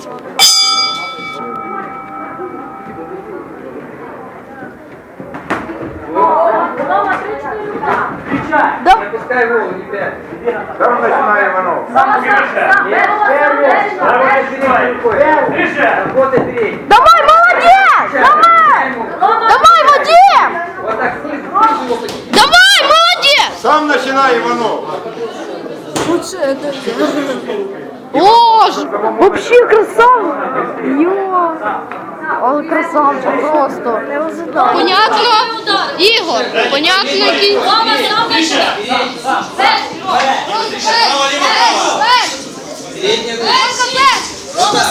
Не пускай голову, не пять. Там. Давай, молодец! Давай! Давай, Вадим! Давай, молодец! Сам починає Иванов. О, ж- вообще красава! Йо! Он красавчик просто. Понятно? Ігор, понятно, який? О!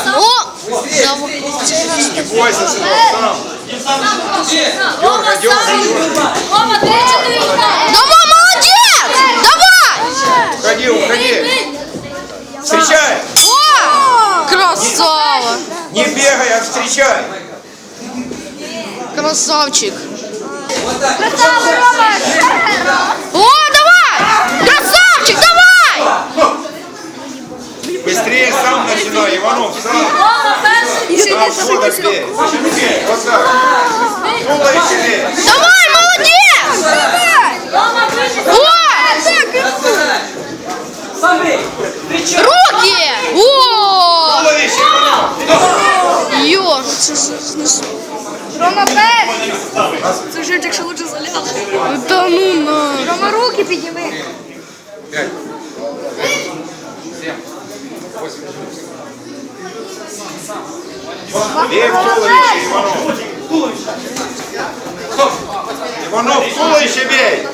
Сам. Дергай, дергай, дергай. Не бегай, а встречай. Красавчик! О, давай! Красавчик, давай! Быстрее сам начинай, Иванов, сам. Бей. Вот так. Давай, молодец! О! Рома перший! Це вже якщо лучше заляли. Та ну на! Рома руки підніми. Пять. Туловище, Иванов. Иванов, туловище бей.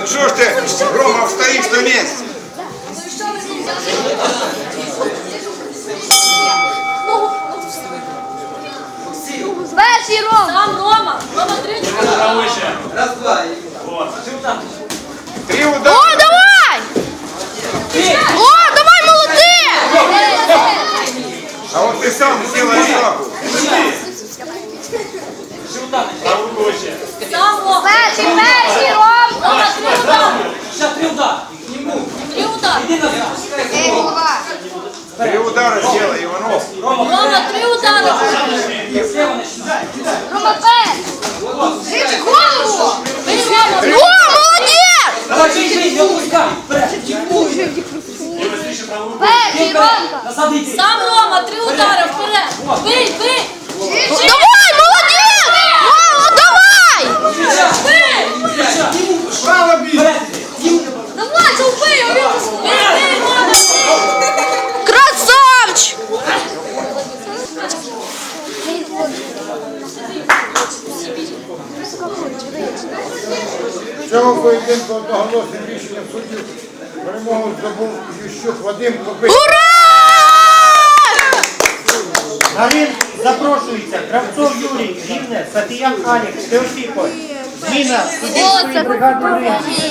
Ну что ж ты, Рома, стоишь на месте? Перший Ром! Там Рома, Рома три Раз, два. и- Три О, давай! О, давай, молодец! А вот ты сам сделай Рома. Перший, перший Ром! Рома три удари. Три удари. Ей, голова! Три удара сделай, Иванов. Рома три удара. Рома перший! Жить голову! Бий Рома. я молодец! Перший Иванка. Сам Рома, три удара вперед. Бий, бий. Давай, молодец! Мало, давай! Бий. Право бей. Давай, це вбий його. Бий, бий, Рома. Красавчик! Цього поєдинку одноголосним рішенням суддів перемогу здобув Ющук Вадим Копит. Ура! На ринг запрошується Кравцов Юрій, Рівне, Сатіян Алік, Теофіпо. Зміна суддівської бригади ринзі.